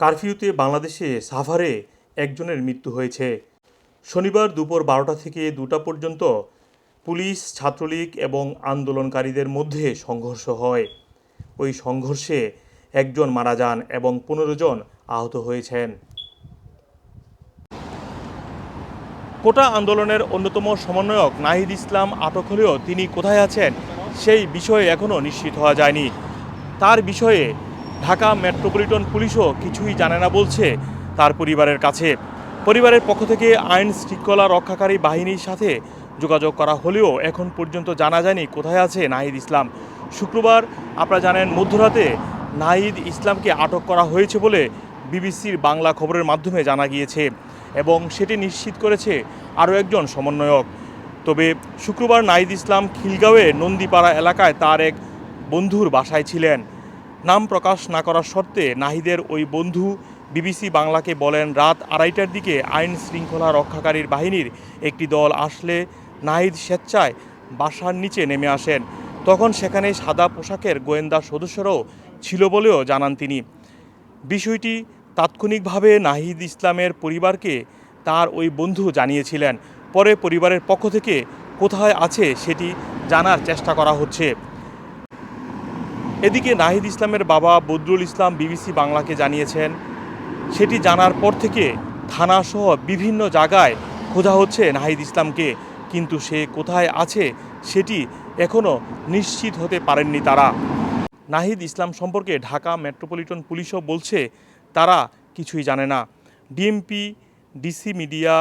কারফিউতে বাংলাদেশে সাভারে একজনের মৃত্যু হয়েছে। শনিবার দুপুর বারোটা থেকে দুটা পর্যন্ত পুলিশ, ছাত্রলীগ এবং আন্দোলনকারীদের মধ্যে সংঘর্ষ হয়। ওই সংঘর্ষে একজন মারা যান এবং পনেরো জন আহত হয়েছেন। কোটা আন্দোলনের অন্যতম সমন্বয়ক নাহিদ ইসলাম আটক হলেও তিনি কোথায় আছেন সেই বিষয়ে এখনও নিশ্চিত হওয়া যায়নি। তার বিষয়ে ঢাকা মেট্রোপলিটন পুলিশও কিছুই জানে না বলছে তার পরিবারের কাছে। পরিবারের পক্ষ থেকে আইন শৃঙ্খলা রক্ষাকারী বাহিনীর সাথে যোগাযোগ করা হলেও এখন পর্যন্ত জানা যায়নি কোথায় আছে নাহিদ ইসলাম। শুক্রবার আপনারা জানেন মধ্যরাতে নাহিদ ইসলামকে আটক করা হয়েছে বলে বিবিসির বাংলা খবরের মাধ্যমে জানা গিয়েছে এবং সেটি নিশ্চিত করেছে আরও একজন সমন্বয়ক। তবে শুক্রবার নাহিদ ইসলাম খিলগাঁওয়ে নন্দীপাড়া এলাকায় তার এক বন্ধুর বাসায় ছিলেন। নাম প্রকাশ না করার শর্তে নাহিদের ওই বন্ধু বিবিসি বাংলাকে বলেন, রাত আড়াইটার দিকে আইন শৃঙ্খলা রক্ষাকারীর বাহিনীর একটি দল আসলে নাহিদ স্বেচ্ছায় বাসার নিচে নেমে আসেন। তখন সেখানে সাদা পোশাকের গোয়েন্দা সদস্যরাও ছিল বলেও জানান তিনি। বিষয়টি তাৎক্ষণিকভাবে নাহিদ ইসলামের পরিবারকে তার ওই বন্ধু জানিয়েছিলেন। পরে পরিবারের পক্ষ থেকে কোথায় আছে সেটি জানার চেষ্টা করা হচ্ছে। এদিকে নাহিদ ইসলামের বাবা বদরুল ইসলাম বিবিসি বাংলাকে জানিয়েছেন, সেটি জানার পর থেকে থানাসহ বিভিন্ন জায়গায় খোঁজা হচ্ছে নাহিদ ইসলামকে, কিন্তু সে কোথায় আছে সেটি এখনও নিশ্চিত হতে পারেননি তারা। নাহিদ ইসলাম সম্পর্কে ঢাকা মেট্রোপলিটন পুলিশও বলছে, তারা কিছুই জানে না। DMP, DC media,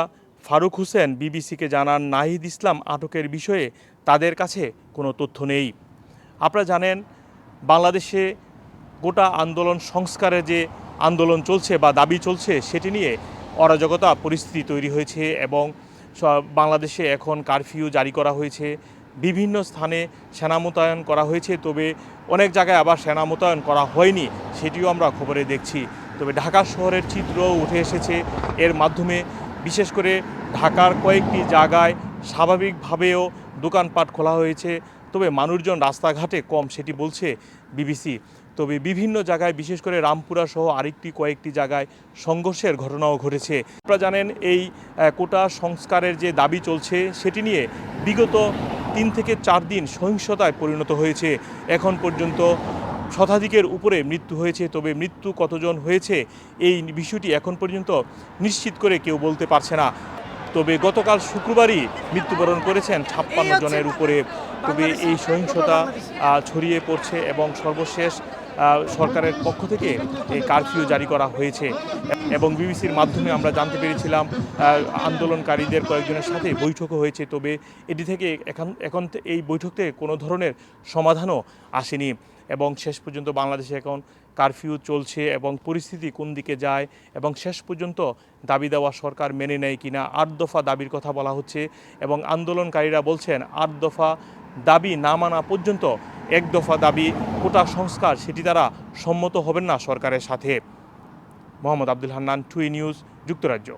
Faruk Hossain বিবিসিকে জানান নাহিদ ইসলাম আটকের বিষয়ে তাদের কাছে কোনো তথ্য নেই। আপনারা জানেন বাংলাদেশে গোটা আন্দোলন সংস্কারের যে আন্দোলন চলছে বা দাবি চলছে, সেটি নিয়ে অরাজকতা পরিস্থিতি তৈরি হয়েছে এবং বাংলাদেশে এখন কারফিউ জারি করা হয়েছে। বিভিন্ন স্থানে সেনা মোতায়েন করা হয়েছে, তবে অনেক জায়গায় আবার সেনা মোতায়েন করা হয়নি, সেটিও আমরা খবরে দেখছি। তবে ঢাকা শহরের চিত্র উঠে এসেছে। এর মাধ্যমে বিশেষ করে ঢাকার কয়েকটি জায়গায় স্বাভাবিকভাবেও দোকানপাট খোলা হয়েছে। তবে মানুষজন রাস্তাঘাটে কম, সেটি বলছে বিবিসি। তবে বিভিন্ন জায়গায়, বিশেষ করে রামপুরা সহ আরেকটি কয়েকটি জায়গায় সংঘর্ষের ঘটনাও ঘটেছে। আপনারা জানেন, এই কোটা সংস্কারের যে দাবি চলছে, সেটি নিয়ে বিগত তিন থেকে চার দিন সহিংসতায় পরিণত হয়েছে। এখন পর্যন্ত শতাধিকের উপরে মৃত্যু হয়েছে, তবে মৃত্যু কতজন হয়েছে, এই বিষয়টি এখন পর্যন্ত নিশ্চিত করে কেউ বলতে পারছে না। তবে গতকাল শুক্রবারই মৃত্যুবরণ করেছেন ছাপ্পান্ন জনের উপরে। তবে এই সহিংসতা ছড়িয়ে পড়ছে এবং সর্বশেষ সরকারের পক্ষ থেকে এই কারফিউ জারি করা হয়েছে। এবং বিবিসির মাধ্যমে আমরা জানতে পেরেছিলাম আন্দোলনকারীদের কয়েকজনের সাথে বৈঠকও হয়েছে। তবে এটি থেকে এখন এখন এই বৈঠক থেকে কোনো ধরনের সমাধানও আসেনি। এবং শেষ পর্যন্ত বাংলাদেশে এখন কারফিউ চলছে এবং পরিস্থিতি কোন দিকে যায় এবং শেষ পর্যন্ত দাবি দেওয়া সরকার মেনে নেয় কিনা, আট দফা দাবির কথা বলা হচ্ছে। এবং আন্দোলনকারীরা বলছেন, আট দফা দাবি না মানা পর্যন্ত এক দফা দাবি, কোটা সংস্কার, সেটি তারা সম্মত হবেন না সরকারের সাথে। মোহাম্মদ আব্দুল হান্নান টুই নিউজ, যুক্তরাজ্য।